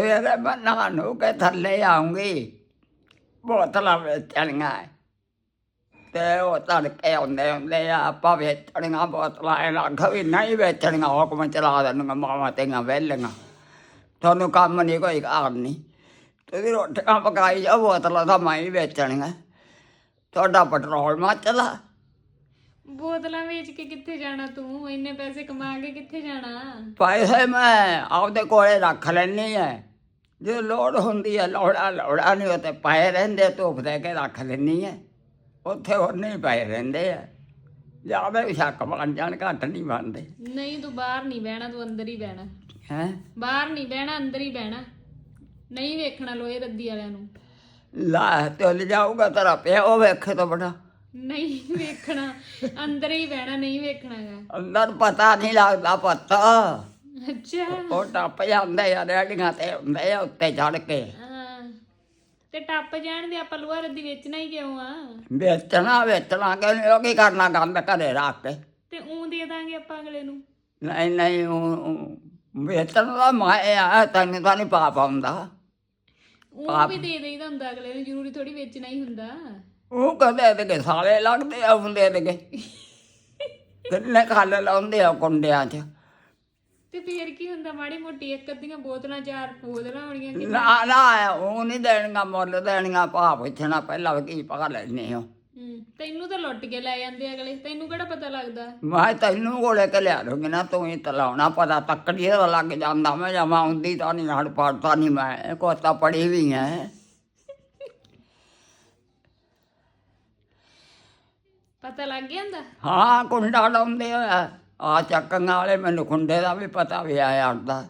ਮੇਰੇ ਬੰਨਾ ਨੂੰ ਕੇ ਥੱਲੇ ਆਉਂਗੀ ਬੋਤਲਾਂ ਵੇਚਣੀਆਂ ਹੈ। ਤੇ ਉਹ ਤੜਕੇ ਆਉਂਦੇ ਹੁੰਦੇ ਆ ਆਪਾਂ ਵੇਚਣੀਆਂ ਬੋਤਲਾਂ ਇਹ ਲੱਗ ਵੀ ਨਹੀਂ ਵੇਚਣੀਆਂ ਹੁਕਮ ਚਲਾ ਦੇਣੀਆਂ ਮਾਵਾਂ ਤੇਆਂ ਵੇਲੀਆਂ ਤੁਹਾਨੂੰ ਕੰਮ ਨਹੀਂ ਕੋਈ ਕਰਨੀ ਤੁਸੀਂ ਰੋਟੀਆਂ ਪਕਾਈ ਜਾ ਬੋਤਲਾਂ ਤਾਂ ਮੈਂ ਹੀ ਵੇਚਣੀਆਂ। ਤੁਹਾਡਾ ਪੈਟਰੋਲ ਮੱਚਦਾ। ਬੋਤਲਾਂ ਵੇਚ ਕੇ ਕਿੱਥੇ ਜਾਣਾ ਤੂੰ? ਇੰਨੇ ਪੈਸੇ ਕਮਾ ਕੇ ਕਿੱਥੇ ਜਾਣਾ? ਪੈਸੇ ਮੈਂ ਆਪਦੇ ਕੋਲੇ ਰੱਖ ਲੈਣੀ ਐ। ਜੇ ਲੋੜ ਹੁੰਦੀ ਹੈ ਲੋੜਾ ਲੋੜਾ ਨਹੀਂ ਤੇ ਪਏ ਰਹਿੰਦੇ ਧੁੱਪ ਦੇ ਕੇ ਰੱਖ ਲੈਣੀ ਐ ਉੱਥੇ ਹੋਰ ਨਹੀਂ ਪਏ ਰਹਿੰਦੇ ਐ ਜ਼ਿਆਦਾ ਵੀ ਸ਼ੱਕ ਬਣ ਜਾਣ ਘੱਟ ਨਹੀਂ ਬਣਦੇ। ਨਹੀਂ ਤੂੰ ਬਾਹਰ ਨਹੀਂ ਬਹਿਣਾ ਤੂੰ ਅੰਦਰ ਹੀ ਬਹਿਣਾ। ਹੈ? ਬਾਹਰ ਨਹੀਂ ਬਹਿਣਾ ਅੰਦਰ ਹੀ ਬਹਿਣਾ। ਨਹੀਂ ਵੇਖਣਾ ਲੋਹੇ ਰੱਦੀ ਵਾਲਿਆਂ ਨੂੰ। ਲਾ ਤੇ ਲਿਜਾਊਗਾ ਤੇਰਾ ਪਿਓ ਵੇਖੇ ਤਾਂ ਬੜਾ। ਨਹੀਂ ਵੇਖਣਾ ਅੰਦਰ ਹੀ ਬਹਿਣਾ ਨਹੀਂ ਵੇਖਣਾਗਾ ਅੰਦਰ ਪਤਾ ਨਹੀਂ ਲੱਗਦਾ ਪਤਾ। ਅੱਛਾ। ਉਹ ਟੱਪ ਜਾਂਦੇ ਆ ਰੇੜੀਆਂ ਤੇ ਹੁੰਦੇ ਆ ਉੱਤੇ ਚੜ ਕੇ। ਹਾਂ। ਤੇ ਟੱਪ ਜਾਣ ਦੇ ਆਪਾਂ ਲੋਹਾ ਰੱਦੀ ਵੇਚਣਾ ਹੀ ਕਿਉਂ ਆ? ਵੇਚਣਾ ਵੇਚਣਾ ਕਿ ਉਹ ਕੀ ਕਰਨਾ ਗੰਦ ਘਰੇ ਰੱਖ ਕੇ? ਤੇ ਉਂ ਦੇ ਦਾਂਗੇ ਆਪਾਂ ਅਗਲੇ ਨੂੰ। ਨਹੀਂ ਨਹੀਂ ਉਹ- ਵੇਚਣ ਦਾ ਮਾਇਆ ਆ ਤੈਨੂੰ ਤਾਂ ਨਹੀਂ ਪਾ ਪਾਉਂਦਾ ਉਹ ਵੀ ਦੇ ਦੇਈਦਾ ਹੁੰਦਾ ਅਗਲੇ ਨੂੰ ਜ਼ਰੂਰੀ ਥੋੜੀ ਵੇਚਣਾ ਹੀ ਹੁੰਦਾ। ਉਹ ਕਦੇ ਤੇ ਕੇ ਸਾਲੇ ਲੱਗਦੇ ਆ ਹੁੰਦੇ ਤੇ ਕੇ। ਕਿੰਨੇ ਖਾਲੇ ਲਾਉਂਦੇ ਆ ਕੁੰਡਿਆਂ 'ਚ। ਤੇ ਫੇਰ ਕੀ ਹੁੰਦਾ ਮਾੜੀ ਮੋਟੀ ਇੱਕ ਅੱਧੀਆਂ ਬੋਤਲਾਂ ਚਾਰ ਬੋਤਲਾਂ ਹੋਣੀਆਂ ਕਿ ਨਾ ਨਾ ਉਹ ਨਹੀਂ ਦੇਣੀਆਂ ਮੁੱਲ ਦੇਣੀਆਂ ਭਾ ਪੁੱਛਣਾ ਪਹਿਲਾਂ ਵੀ ਕੀ ਪਾ ਲੈਣੇ ਹੋ। ਹੂੰ ਤੈਨੂੰ ਤਾਂ ਲੁੱਟ ਕੇ ਲੈ ਜਾਂਦੇ ਅਗਲੇ ਤੈਨੂੰ ਕਿਹੜਾ ਪਤਾ ਲੱਗਦਾ? ਮੈਂ ਤੈਨੂੰ ਕੋਲੇ ਕੇ ਲਿਆ ਦੂੰਗੀ ਨਾ ਤੂੰ ਹੀ ਤਲਾਉਣਾ ਪਤਾ ਤੱਕੜੀ ਦਾ ਲੱਗ ਜਾਂਦਾ ਮੈਂ ਜਮਾ ਆਉਂਦੀ ਤਾਂ ਨਹੀਂ ਹੜ ਪੜਦਾ ਨਹੀਂ ਮੈਂ ਕੋਤਾ ਪੜੀ ਵੀ ਹੈ। ਪਤਾ ਲੱਗ ਗਿਆ ਹੁੰਦਾ ਹਾਂ ਕੁੰਡਾ ਲਾਉਂਦੇ ਆ। ਆ ਚੱਕਾਂ ਵਾਲੇ ਮੈਨੂੰ ਖੁੰਡੇ ਦਾ ਵੀ ਪਤਾ ਵੀ ਆਇਆ ਹੁੰਦਾ।